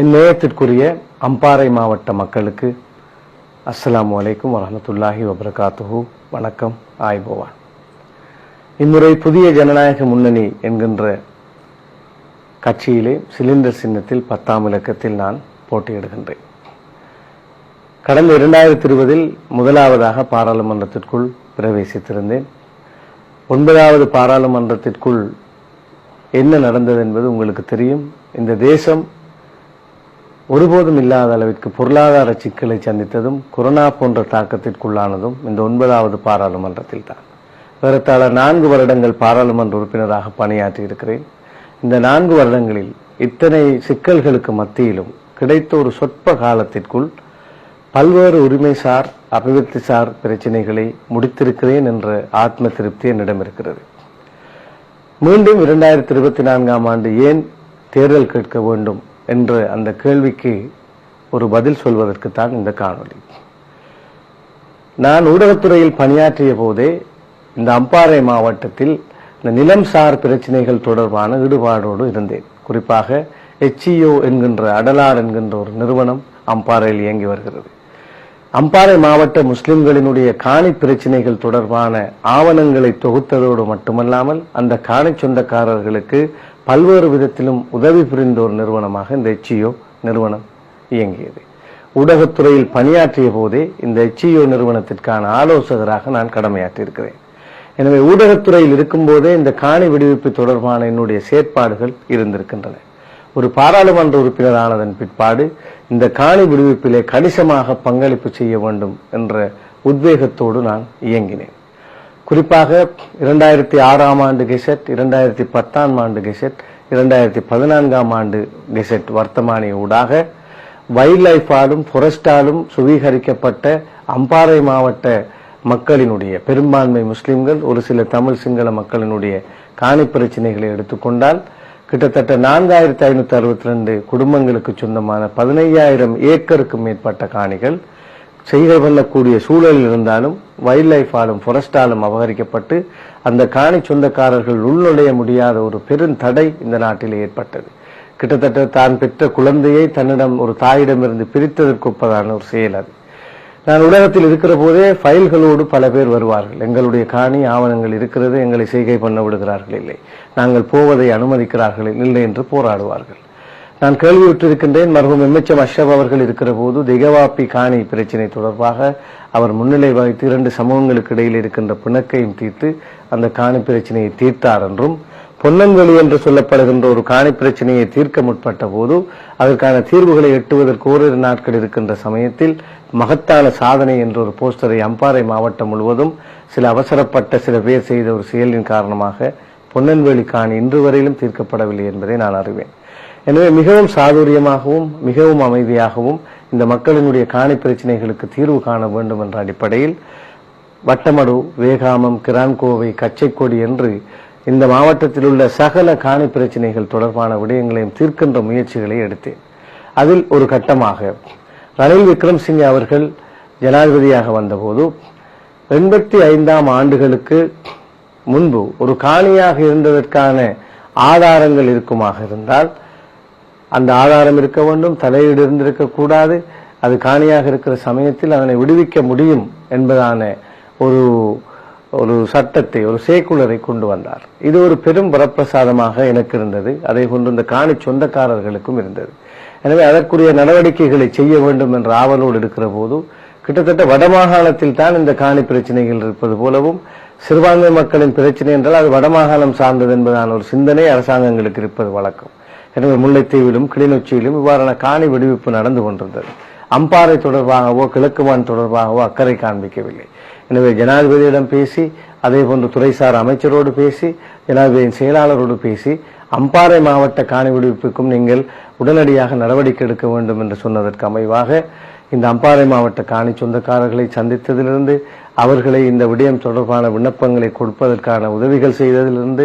இந்நேயத்திற்குரிய அம்பாறை மாவட்ட மக்களுக்கு அஸ்ஸலாமு அலைக்கும் வரமத்துல்லாஹி வபரகாத்துஹு. வணக்கம் ஆய்போவான். இம்முறை புதிய ஜனநாயக முன்னணி என்கின்ற கட்சியிலே சிலிண்டர் சின்னத்தில் பத்தாம் இலக்கத்தில் நான் போட்டியிடுகின்றேன். கடந்த இரண்டாயிரத்தி இருபதில் முதலாவதாக பாராளுமன்றத்திற்குள் பிரவேசித்திருந்தேன். ஒன்பதாவது பாராளுமன்றத்திற்குள் என்ன நடந்தது என்பது உங்களுக்கு தெரியும். இந்த தேசம் ஒருபோதும் இல்லாத அளவிற்கு பொருளாதார சிக்கலை சந்தித்ததும் கொரோனா போன்ற தாக்கத்திற்குள்ளானதும் இந்த ஒன்பதாவது பாராளுமன்றத்தில் தான். ஏறத்தாழ நான்கு வருடங்கள் பாராளுமன்ற உறுப்பினராக பணியாற்றி இருக்கிறேன். இந்த நான்கு வருடங்களில் இத்தனை சிக்கல்களுக்கு மத்தியிலும் கிடைத்த ஒரு சொற்ப காலத்திற்குள் பல்வேறு உரிமைசார் அபிவிருத்தி சார் பிரச்சனைகளை முடித்திருக்கிறேன் என்ற ஆத்ம திருப்தி என்னிடம் இருக்கிறது. மீண்டும் இரண்டாயிரத்தி இருபத்தி நான்காம் ஆண்டு ஏன் தேர்தல் கேட்க வேண்டும் என்ற அந்த கேள்விக்கு ஒரு பதில் சொல்வதற்குத்தான் இந்த காணொளி. நான் ஊடகத்துறையில் பணியாற்றிய போதே இந்த அம்பாறை மாவட்டத்தில் இந்த நிலம் சார் பிரச்சனைகள் தொடர்பான ஈடுபாடோடு இருந்தேன். குறிப்பாக எச்சியோ என்கின்ற அடலார் என்கின்ற ஒரு நிறுவனம் அம்பாறையில் இயங்கி வருகிறது. அம்பாறை மாவட்ட முஸ்லிம்களினுடைய காணி பிரச்சனைகள் தொடர்பான ஆவணங்களை தொகுத்ததோடு மட்டுமல்லாமல் அந்த காணி சொந்தக்காரர்களுக்கு பல்வேறு விதத்திலும் உதவி புரிந்த ஒரு நிறுவனமாக இந்த எச்சியோ நிறுவனம் இயங்கியது. ஊடகத்துறையில் பணியாற்றிய போதே இந்த எச்சியோ நிறுவனத்திற்கான ஆலோசகராக நான் கடமையாற்றியிருக்கிறேன். எனவே ஊடகத்துறையில் இருக்கும்போதே இந்த காணி விடுவிப்பு தொடர்பான என்னுடைய செயற்பாடுகள் இருந்திருக்கின்றன. ஒரு பாராளுமன்ற உறுப்பினரானதன் பிற்பாடு இந்த காணி விடுவிப்பிலே கணிசமாக பங்களிப்பு செய்ய வேண்டும் என்ற உத்வேகத்தோடு நான் இயங்கினேன். குறிப்பாக இரண்டாயிரத்தி ஆறாம் ஆண்டு கெசட் இரண்டாயிரத்தி பத்தாம் ஆண்டு கெசட் இரண்டாயிரத்தி பதினான்காம் ஆண்டு கெசட் வர்த்தமானி ஊடாக வைல்ட் லைஃபாலும் ஃபொரஸ்டாலும் சுவீகரிக்கப்பட்ட அம்பாறை மாவட்ட மக்களினுடைய பெரும்பான்மை முஸ்லிம்கள் ஒரு சில தமிழ் சிங்கள மக்களினுடைய காணி பிரச்சனைகளை எடுத்துக்கொண்டால் கிட்டத்தட்ட நான்காயிரத்தி ஐநூத்தி அறுபத்தி ரெண்டு குடும்பங்களுக்கு சொந்தமான பதினையாயிரம் ஏக்கருக்கு மேற்பட்ட காணிகள் செய்கை கொள்ளக்கூடிய சூழலில் இருந்தாலும் வைல்ட் லைஃபாலும் ஃபொரஸ்டாலும் அபகரிக்கப்பட்டு அந்த காணி சொந்தக்காரர்கள் உள்நுழைய முடியாத ஒரு பெருந்தடை இந்த நாட்டில் ஏற்பட்டது. கிட்டத்தட்ட தான் பெற்ற குழந்தையை தன்னிடம் ஒரு தாயிடமிருந்து பிரித்ததற்குப்பதான ஒரு செயல் அது. நான் உலகத்தில் இருக்கிற போதே ஃபைல்களோடு பல பேர் வருவார்கள். எங்களுடைய காணி ஆவணங்கள் இருக்கிறது எங்களை செய்கை பண்ண விடுகிறார்கள் இல்லை. நாங்கள் போவதை அனுமதிக்கிறார்கள் இல்லை என்று போராடுவார்கள். நான் கேள்வியுற்றிருக்கின்றேன் மருகும் எம்எச்எம் அஷ்ரப் அவர்கள் இருக்கிற போது திகவாப்பி காணி பிரச்சினை தொடர்பாக அவர் முன்னிலை வகித்து இரண்டு சமூகங்களுக்கு இடையில் இருக்கின்ற பிணக்கையும் தீர்த்து அந்த காணி பிரச்சனையை தீர்த்தார் என்றும் பொன்னன்வெளி என்று சொல்லப்படுகின்ற ஒரு காணி பிரச்சனையை தீர்க்க முற்பட்ட போது அதற்கான தீர்வுகளை எட்டுவதற்கு ஓரிரு நாட்கள் இருக்கின்ற சமயத்தில் மகத்தான சாதனை என்ற ஒரு போஸ்டரை அம்பாறை மாவட்டம் முழுவதும் சில அவசரப்பட்ட சில பேர் செய்த ஒரு செயலின் காரணமாக பொன்னன்வேலி காணி இன்று வரையிலும் தீர்க்கப்படவில்லை என்பதை நான் அறிவேன். எனவே மிகவும் சாதுரியமாகவும் மிகவும் அமைதியாகவும் இந்த மக்களினுடைய காணி பிரச்சனைகளுக்கு தீர்வு காண வேண்டும் என்ற அடிப்படையில் வட்டமடு வேகாமம் கிரான்கோவை கச்சைக்கொடி என்று இந்த மாவட்டத்தில் உள்ள சகல காணி பிரச்சனைகள் தொடர்பான விடயங்களையும் தீர்க்கின்ற முயற்சிகளை எடுத்தேன். அதில் ஒரு கட்டமாக ரணில் விக்ரம்சிங்கே அவர்கள் ஜனாதிபதியாக வந்தபோது எண்பத்தி ஐந்தாம் ஆண்டுகளுக்கு முன்பு ஒரு காணியாக இருந்ததற்கான ஆதாரங்கள் இருக்குமாக இருந்தால் அந்த ஆதாரம் இருக்க வேண்டும் தலையீடு இருந்திருக்க கூடாது அது காணியாக இருக்கிற சமயத்தில் அதனை விடுவிக்க முடியும் என்பதான ஒரு ஒரு சட்டத்தை ஒரு சேக்குலரை கொண்டு வந்தார். இது ஒரு பெரும் வரப்பிரசாதமாக எனக்கு இருந்தது. அதை கொண்டு இந்த காணி சொந்தக்காரர்களுக்கும் இருந்தது. எனவே அதற்குரிய நடவடிக்கைகளை செய்ய வேண்டும் என்ற ஆவலோடு இருக்கிற போது கிட்டத்தட்ட வடமாகாணத்தில் தான் இந்த காணி பிரச்சனைகள் இருப்பது போலவும் சிறுபான்மை மக்களின் பிரச்சனை என்றால் அது வடமாகாணம் சார்ந்தது என்பதான ஒரு சிந்தனை அரசாங்கங்களுக்கு இருப்பது வழக்கம். எனவே முல்லைத்தீவிலும் கிளிநொச்சியிலும் இவ்வாறான காணி விடுவிப்பு நடந்து கொண்டிருந்தது. அம்பாறை தொடர்பாகவோ கிழக்குவான் தொடர்பாகவோ அக்கறை காண்பிக்கவில்லை. எனவே ஜனாதிபதியிடம் பேசி அதே போன்று துறைசார் அமைச்சரோடு பேசி ஜனாதிபதியின் செயலாளரோடு பேசி அம்பாறை மாவட்ட காணி விடுவிப்புக்கும் நீங்கள் உடனடியாக நடவடிக்கை எடுக்க வேண்டும் என்று சொன்னதற்கு அமைவாக இந்த அம்பாறை மாவட்ட காணி சொந்தக்காரர்களை சந்தித்ததிலிருந்து அவர்களை இந்த விடயம் தொடர்பான விண்ணப்பங்களை கொடுப்பதற்கான உதவிகள் செய்ததிலிருந்து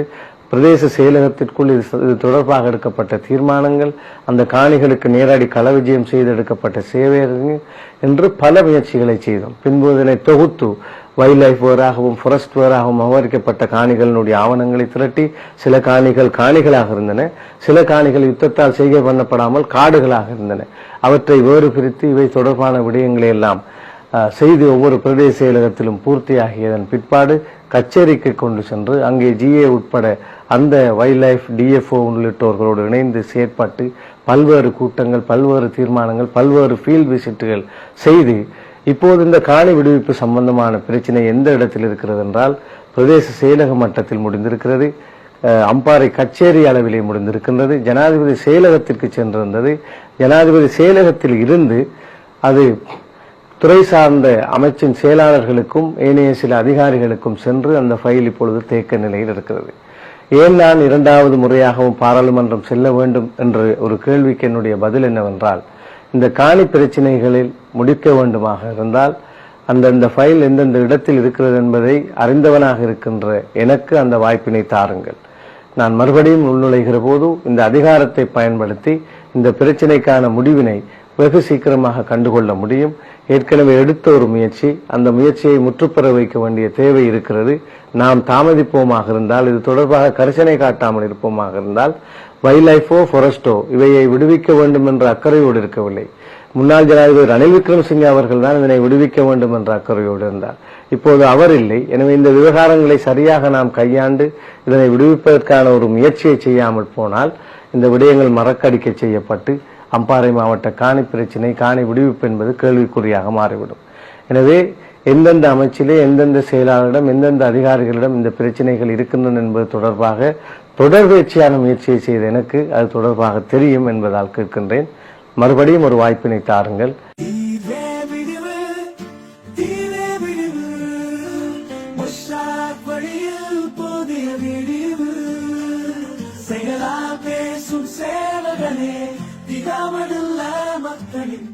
பிரதேச செயலகத்திற்குள் இது இது தொடர்பாக எடுக்கப்பட்ட தீர்மானங்கள் அந்த காணிகளுக்கு நேரடி கள விஜயம் செய்து எடுக்கப்பட்ட சேவையர்கள் என்று பல முயற்சிகளை செய்தோம். பின்பு இதனை தொகுத்து வைல்ட் லைஃப் வேராகவும் ஃபாரஸ்ட் வேராகவும் அபகரிக்கப்பட்ட காணிகளினுடைய ஆவணங்களை திரட்டி சில காணிகள் காணிகளாக இருந்தன. சில காணிகள் யுத்தத்தால் செய்கை பண்ணப்படாமல் காடுகளாக இருந்தன. அவற்றை வேறு பிரித்து இவை தொடர்பான விடயங்களை எல்லாம் செய்து ஒவ்வொரு பிரதேச செயலகத்திலும் பூர்த்தியாகியதன் பிற்பாடு கச்சேரிக்கு கொண்டு சென்று அங்கே ஜிஏ உட்பட அந்த வைல்ட் லைஃப் டிஎஃப்ஓ உள்ளிட்டோர்களோடு இணைந்து செயற்பட்டு பல்வேறு கூட்டங்கள் பல்வேறு தீர்மானங்கள் பல்வேறு ஃபீல்ட் விசிட்டுகள் செய்து இப்போது இந்த காணி விடுவிப்பு சம்பந்தமான பிரச்சனை எந்த இடத்தில் இருக்கிறது என்றால் பிரதேச செயலக மட்டத்தில் முடிந்திருக்கிறது. அம்பாறை கச்சேரி அளவிலே முடிந்திருக்கின்றது. ஜனாதிபதி செயலகத்திற்கு சென்றிருந்தது. ஜனாதிபதி செயலகத்தில் இருந்து அது துறை சார்ந்த அமைச்சின் செயலாளர்களுக்கும் ஏனைய சில அதிகாரிகளுக்கும் சென்று அந்த ஃபைல் இப்பொழுது தேக்க நிலையில் இருக்கிறது. ஏன் நான் இரண்டாவது முறையாகவும் பாராளுமன்றம் செல்ல வேண்டும் என்ற ஒரு கேள்விக்கு என்னுடைய பதில் என்னவென்றால் இந்த காணி பிரச்சனைகளில் முடிக்க வேண்டுமாக இருந்தால் அந்தந்த ஃபைல் எந்தெந்த இடத்தில் இருக்கிறது என்பதை அறிந்தவனாக இருக்கின்ற எனக்கு அந்த வாய்ப்பினை தாருங்கள். நான் மறுபடியும் உள்நுழைகிற போது இந்த அதிகாரத்தை பயன்படுத்தி இந்த பிரச்சனைக்கான முடிவினை வெகு சீக்கிரமாக கண்டுகொள்ள முடியும். ஏற்கனவே எடுத்த ஒரு முயற்சி அந்த முயற்சியை முற்றுப்பெற வைக்க வேண்டிய தேவை இருக்கிறது. நாம் தாமதிப்போமாக இருந்தால் இது தொடர்பாக கரிசனை காட்டாமல் இருப்போமாக இருந்தால் வைல்ட் லைஃபோ ஃபாரஸ்டோ இவையை விடுவிக்க வேண்டும் என்ற அக்கறையோடு இருக்கவில்லை. முன்னாள் ஜனாதிபதி ரணில் விக்ரமசிங்கே அவர்கள் தான் இதனை விடுவிக்க வேண்டும் என்ற அக்கறையோடு இருந்தார். இப்போது அவர் இல்லை. எனவே இந்த விவகாரங்களை சரியாக நாம் கையாண்டு இதனை விடுவிப்பதற்கான ஒரு முயற்சியை செய்யாமல் போனால் இந்த விடயங்கள் மறக்கடிக்க செய்யப்பட்டு அம்பாறை மாவட்ட காணி பிரச்சினை காணி விடுவிப்பு என்பது கேள்விக்குறியாக மாறிவிடும். எனவே எந்தெந்த அமைச்சிலே எந்தெந்த செயலாளரிடம் எந்தெந்த அதிகாரிகளிடம் இந்த பிரச்சனைகள் இருக்கின்றன என்பது தொடர்பாக தொடர்பேச்சியான முயற்சியை செய்த எனக்கு அது தொடர்பாக தெரியும் என்பதால் கேட்கின்றேன். மறுபடியும் ஒரு வாய்ப்பினை தாருங்கள். தீரே விடிவு. செயலா பேசும் சேவகனே திகாமடுள்ள மக்களின்